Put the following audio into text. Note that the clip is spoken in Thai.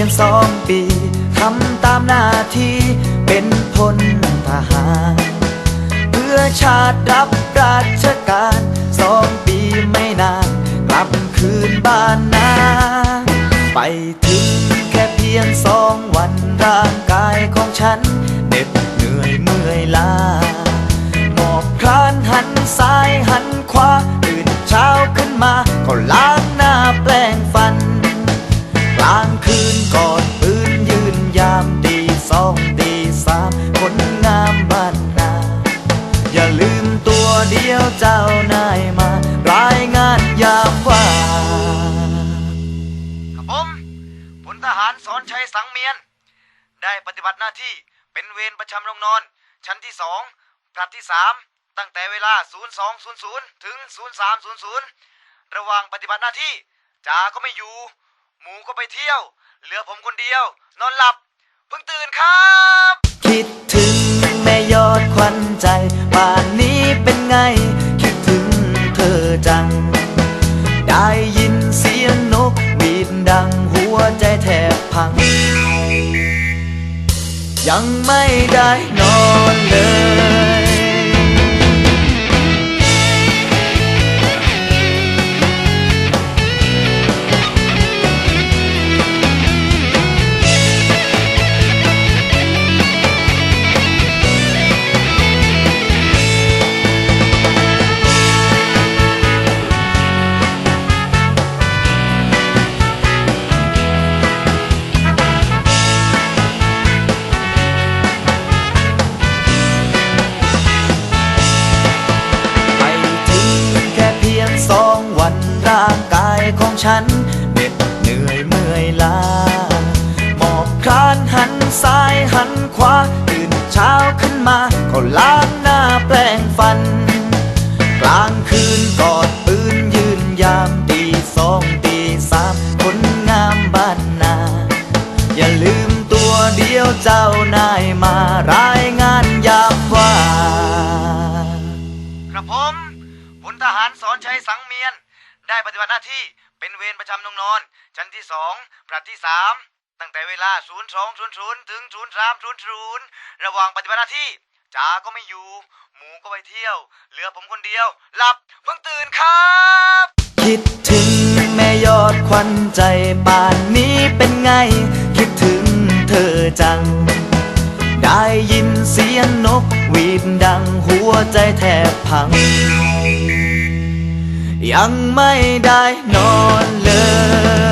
ียงสองปีทำตามหน้าที่เป็นพลทหาร เพื่อชาติรับราชการสองปีไม่นาน กลับคืนบ้านนา ไปถึงแค่เพียงสองวันร่างกายของฉันเหน็ด คนงามบ้านนา อย่าลืมตัวเดียวเจ้านายมารายงานยามว่างครับผมพลทหารสอนชัยสังเมียน ได้ปฏิบัติหน้าที่เป็นเวรประจำโรงนอน ชั้นที่สองผลัดที่สามตั้งแต่เวลา 0200 ถึง 0300 ระหว่างปฏิบัติหน้าที่จ่าก็ไม่อยู่ หมูก็ไปเที่ยว เหลือผมคนเดียว นอนหลับ เพิ่งตื่นครับ คิด ถึงแม่ยอดควันใจป่านนี้เป็นไง คิดถึงเธอจัง ได้ยินเสียงนกบีดดังหัวใจแทบพัง ยังไม่ได้นอน ร่างกายของฉันเหน็ดเหนื่อยเมื่อยล้าหมอบคลานหันซ้ายหันขวาตื่นเช้าขึ้นมาก็ล้างหน้า ได้ปฏิบัติหน้าที่เป็นเวรประจำนงนอน ชั้นที่สองผลัดที่สามตั้งแต่เวลา 0200 ถึง 0300 ระหว่างปฏิบัติหน้าที่จ่าก็ไม่อยู่ หมูก็ไปเที่ยว เหลือผมคนเดียว หลับเพิ่งตื่นครับคิดถึงแม่ยอดควันใจป่านนี้เป็นไง คิดถึงเธอจัง ได้ยินเสียงนกหวีดดังหัวใจแทบพัง ยังไม่ได้นอนเลย